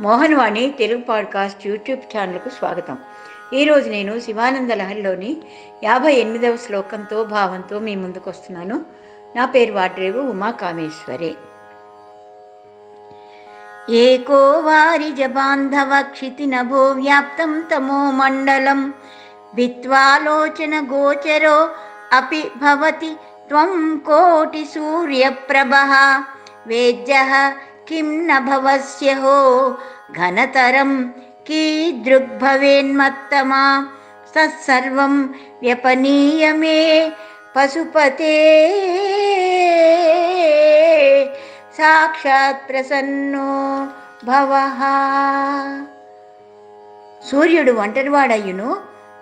Mohan Vani Telugu podcast YouTube ఛానల్కు స్వాగతం. ఈరోజు నేను శివానంద లహరిలోని యాభై ఎనిమిదవ శ్లోకంతో భావంతో మీ ముందుకు వస్తున్నాను నా పేరు వాడ్రేవు ఉమా కామేశ్వరి. ఏకో వారిజ బాంధవ క్షితి వ్యాప్తం తమో మండలం. విత్వాలోచన గోచరో అపి భవతి త్వం కోటి సూర్యప్రభः. వేద్య కిం న భవస్యహో ఘనతరం కీదృగ్భవేన్మత్తమా తత్సర్వం వ్యపనీయ మే పశుపతే సాక్షాత్ ప్రసన్నో భవః సూర్యుడు ఒంటరివాడయ్యును.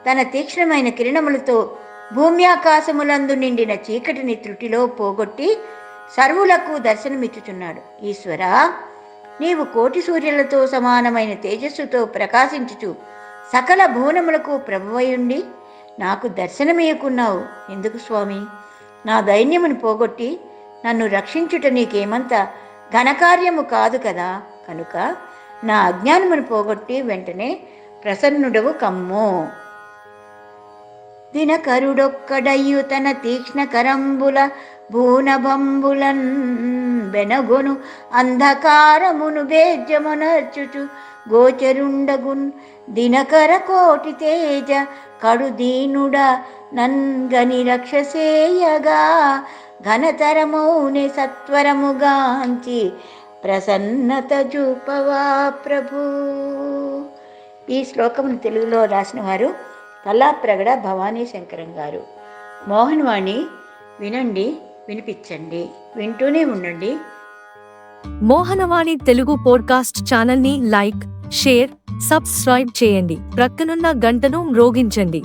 తన తీక్ష్ణమైన కిరణములతో భూమ్యాకాశములందు నిండిన చీకటిని త్రుటిలో పోగొట్టి సర్వులకు దర్శనమిచ్చుచున్నాడు. ఈశ్వరా నీవు కోటి సూర్యులతో సమానమైన తేజస్సుతో ప్రకాశించుచు సకల భువనములకు ప్రభువయుండి నాకు దర్శనమియకున్నావు. ఎందుకు స్వామి? నా దైన్యమును పోగొట్టి నన్ను రక్షించుట నీకేమంత ఘనకార్యము కాదు కదా. కనుక నా అజ్ఞానమును పోగొట్టి వెంటనే ప్రసన్నుడవు కమ్ము. దినకరుడొక్కడయ్యు తన తీక్ష్ణ కరంబుల భూనభంబులన్ బెనగొను అంధకారమును భేద్యమునర్చుచు గోచరుండగున్ దినకర కోటి తేజ కడు దీనుడ నన్గని రక్షసేయగా ఘనతరమౌని సత్వరముగాంచి ప్రసన్నత చూపవా ప్రభు ఈ శ్లోకమును తెలుగులో రాసిన వారు ప్రగడ భవానీ శంకరం గారు. మోహన్ వాణి వినండి వినిపించండి వింటూనే ఉండండి. మోహనవాణి తెలుగు పోడ్కాస్ట్ ఛానల్ని లైక్ షేర్ సబ్స్క్రైబ్ చేయండి. ప్రక్కనున్న గంటను మ్రోగించండి.